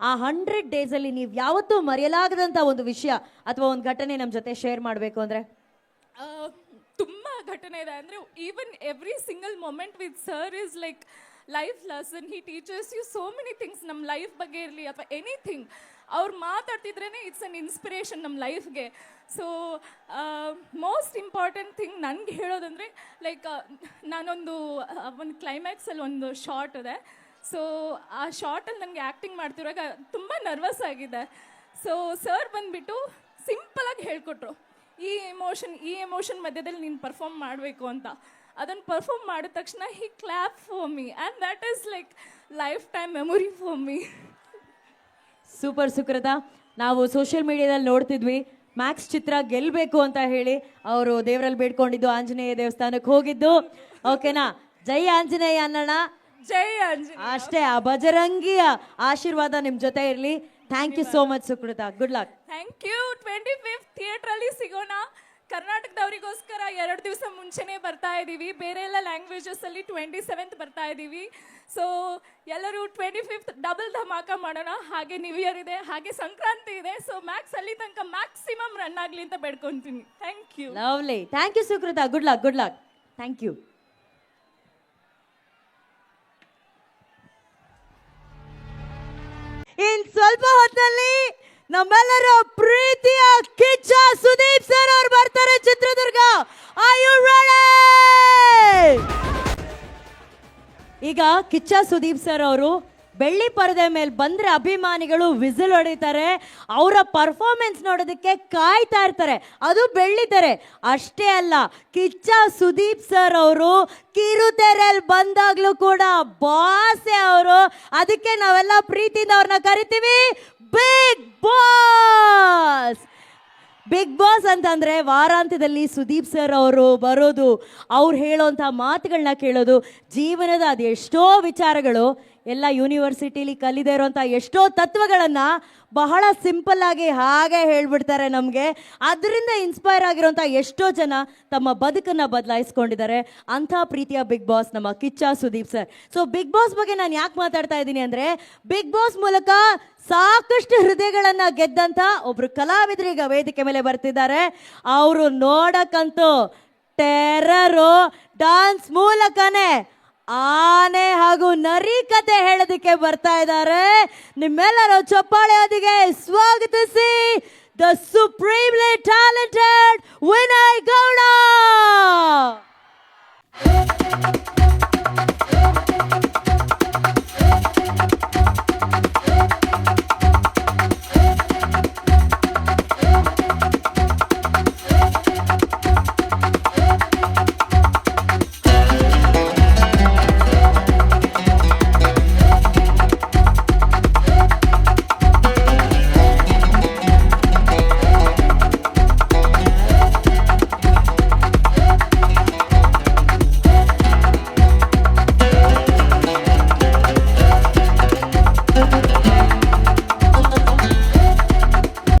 ಆ ಹಂಡ್ರೆಡ್ ಅಲ್ಲಿ ನೀವು ಯಾವತ್ತೂ ಮರೆಯಲಾಗದಂತ ಒಂದು ವಿಷಯ ಅಥವಾ ಒಂದು ಘಟನೆ ನಮ್ಮ ಜೊತೆ ಶೇರ್ ಮಾಡಬೇಕು ಅಂದ್ರೆ? ತುಂಬಾ ಘಟನೆ ಇದೆ. ಅಂದ್ರೆ even every single moment with sir is like life lesson he teachers you so many things ನಮ್ಮ ಲೈಫ್ ಬಗ್ಗೆ ಇರಲಿ ಅಥವಾ ಎನಿಥಿಂಗ್ ಅವ್ರು ಮಾತಾಡ್ತಿದ್ರೇ ಇಟ್ಸ್ ಅನ್ ಇನ್ಸ್ಪಿರೇಷನ್ ನಮ್ಮ ಲೈಫ್ಗೆ ಸೊ ಮೋಸ್ಟ್ ಇಂಪಾರ್ಟೆಂಟ್ ಥಿಂಗ್ ನನಗೆ ಹೇಳೋದಂದರೆ ಲೈಕ್ ನಾನೊಂದು ಒಂದು ಕ್ಲೈಮ್ಯಾಕ್ಸಲ್ಲಿ ಒಂದು ಶಾರ್ಟ್ ಇದೆ. ಸೊ ಆ ಶಾರ್ಟಲ್ಲಿ ನನಗೆ ಆ್ಯಕ್ಟಿಂಗ್ ಮಾಡ್ತಿರುವಾಗ ತುಂಬ ನರ್ವಸ್ ಆಗಿದೆ. ಸೊ ಸರ್ ಬಂದುಬಿಟ್ಟು ಸಿಂಪಲಾಗಿ ಹೇಳ್ಕೊಟ್ರು. ಈ ಎಮೋಷನ್ ಈ ಎಮೋಷನ್ ಮಧ್ಯದಲ್ಲಿ ನೀನು ಪರ್ಫಾರ್ಮ್ ಮಾಡಬೇಕು ಅಂತ. ಅದನ್ನು ಪರ್ಫಾರ್ಮ್ ಮಾಡಿದ ತಕ್ಷಣ he clap for me and that is like life time memory for me super Sukrutha ನಾವು ಸೋಷಿಯಲ್ ಮೀಡಿಯಾದಲ್ಲಿ ನೋಡ್ತಿದ್ವಿ. ಮ್ಯಾಕ್ಸ್ ಚಿತ್ರ ಗೆಲ್ಲಬೇಕು ಅಂತ ಹೇಳಿ ಅವರು ದೇವರಲ್ಲಿ ಬೇಡ್ಕೊಂಡಿದ್ದು ಆಂಜನೇಯ ದೇವಸ್ಥಾನಕ್ಕೆ ಹೋಗಿದ್ದು. ಓಕೆನಾ ಜೈ ಆಂಜನೇಯ ಅನ್ನೋಣ ಜೈ ಅಂಜಲಿ. ಅಷ್ಟೇ ಆ ಬಜರಂಗಿಯ ಆಶೀರ್ವಾದ ನಿಮ್ಮ ಜೊತೆ ಇರಲಿ. Thank you so much Sukrutha. Good luck thank you twenty fifth ಥಿಯೇಟ್ರಲ್ಲಿ ಸಿಗೋಣ. ಕರ್ನಾಟಕದವರಿಗೋಸ್ಕರ ಎರಡು ದಿವಸ ಮುಂಚೆನೇ ಬರ್ತಾ ಇದ್ದೀವಿ ಬೇರೆ ಎಲ್ಲ ಲ್ಯಾಂಗ್ವೇಜಸಲ್ಲಿ ಟ್ವೆಂಟಿ ಸೆವೆಂತ್ ಬರ್ತಾ ಇದ್ದೀವಿ ಸೊ ಎಲ್ಲರೂ ಟ್ವೆಂಟಿ ಫಿಫ್ತ್ ಡಬಲ್ ಧಮಾಕ ಮಾಡೋಣ. ಹಾಗೆ ನ್ಯೂ ಇಯರ್ ಇದೆ ಹಾಗೆ ಸಂಕ್ರಾಂತಿ ಇದೆ. ಸೊ ಮ್ಯಾಕ್ಸ್ ಅಲ್ಲಿ ತನಕ ಮ್ಯಾಕ್ಸಿಮಮ್ ರನ್ ಆಗಲಿ ಅಂತ ಬೇಡ್ಕೊಂತೀನಿ. Thank you lovely thank you Sukrutha. Good luck good luck thank you ಸ್ವಲ್ಪ ಹೊತ್ತಲ್ಲಿ ನಮ್ಮೆಲ್ಲರ ಪ್ರೀತಿಯ ಕಿಚ್ಚ ಸುದೀಪ್ ಸರ್ ಅವ್ರು ಬರ್ತಾರೆ ಚಿತ್ರದುರ್ಗ. ಈಗ ಕಿಚ್ಚ ಸುದೀಪ್ ಸರ್ ಅವರು ಬೆಳ್ಳಿ ಪರದೆ ಮೇಲೆ ಬಂದ್ರೆ ಅಭಿಮಾನಿಗಳು ವಿಸಿಲ್ ಹೊಡಿತಾರೆ, ಅವರ ಪರ್ಫಾರ್ಮೆನ್ಸ್ ನೋಡೋದಕ್ಕೆ ಕಾಯ್ತಾ ಇರ್ತಾರೆ. ಅದು ಬೆಳ್ಳಿತಾರೆ ಅಷ್ಟೇ ಅಲ್ಲ, ಕಿಚ್ಚ ಸುದೀಪ್ ಸರ್ ಅವರು ಕಿರುತೆರೆಯಲ್ಲಿ ಬಂದಾಗ್ಲೂ ಕೂಡ ಬಾಸೆ ಅವರು. ಅದಕ್ಕೆ ನಾವೆಲ್ಲ ಪ್ರೀತಿಯಿಂದ ಅವ್ರನ್ನ ಕರಿತೀವಿ ಬಿಗ್ ಬಾಸ್ ಬಿಗ್ ಬಾಸ್ ಅಂತಂದರೆ ವಾರಾಂತ್ಯದಲ್ಲಿ ಸುದೀಪ್ ಸರ್ ಅವರು ಬರೋದು. ಅವ್ರು ಹೇಳೋಂಥ ಮಾತುಗಳನ್ನ ಕೇಳೋದು. ಜೀವನದ ಅದೆಷ್ಟೋ ವಿಚಾರಗಳು. ಎಲ್ಲ ಯೂನಿವರ್ಸಿಟಿಲಿ ಕಲಿದೇ ಇರೋಂಥ ಎಷ್ಟೋ ತತ್ವಗಳನ್ನು ಬಹಳ ಸಿಂಪಲ್ ಆಗಿ ಹಾಗೆ ಹೇಳ್ಬಿಡ್ತಾರೆ ನಮಗೆ. ಅದರಿಂದ ಇನ್ಸ್ಪೈರ್ ಆಗಿರೋಂಥ ಎಷ್ಟೋ ಜನ ತಮ್ಮ ಬದುಕನ್ನು ಬದಲಾಯಿಸ್ಕೊಂಡಿದ್ದಾರೆ. ಅಂಥ ಪ್ರೀತಿಯ ಬಿಗ್ ಬಾಸ್ ನಮ್ಮ Kichcha Sudeep sir. So big boss ಬಗ್ಗೆ ನಾನು ಯಾಕೆ ಮಾತಾಡ್ತಾ ಇದ್ದೀನಿ ಅಂದರೆ ಬಿಗ್ ಬಾಸ್ ಮೂಲಕ ಸಾಕಷ್ಟು ಹೃದಯಗಳನ್ನು ಗೆದ್ದಂಥ ಒಬ್ಬರು ಕಲಾವಿದರು ಈಗ ವೇದಿಕೆ ಮೇಲೆ ಬರ್ತಿದ್ದಾರೆ. ಅವರು ನೋಡಕ್ಕಂತೂ ಟೆರರು ಡಾನ್ಸ್ ಮೂಲಕನೇ ಆನೆ ಹಾಗೂ ನರಿ ಕತೆ ಹೇಳೋದಕ್ಕೆ ಬರ್ತಾ ಇದ್ದಾರೆ. ನಿಮ್ಮೆಲ್ಲರ ಚಪ್ಪಾಳೆಯೊಂದಿಗೆ ಸ್ವಾಗತಿಸಿ. The supremely talented Vinay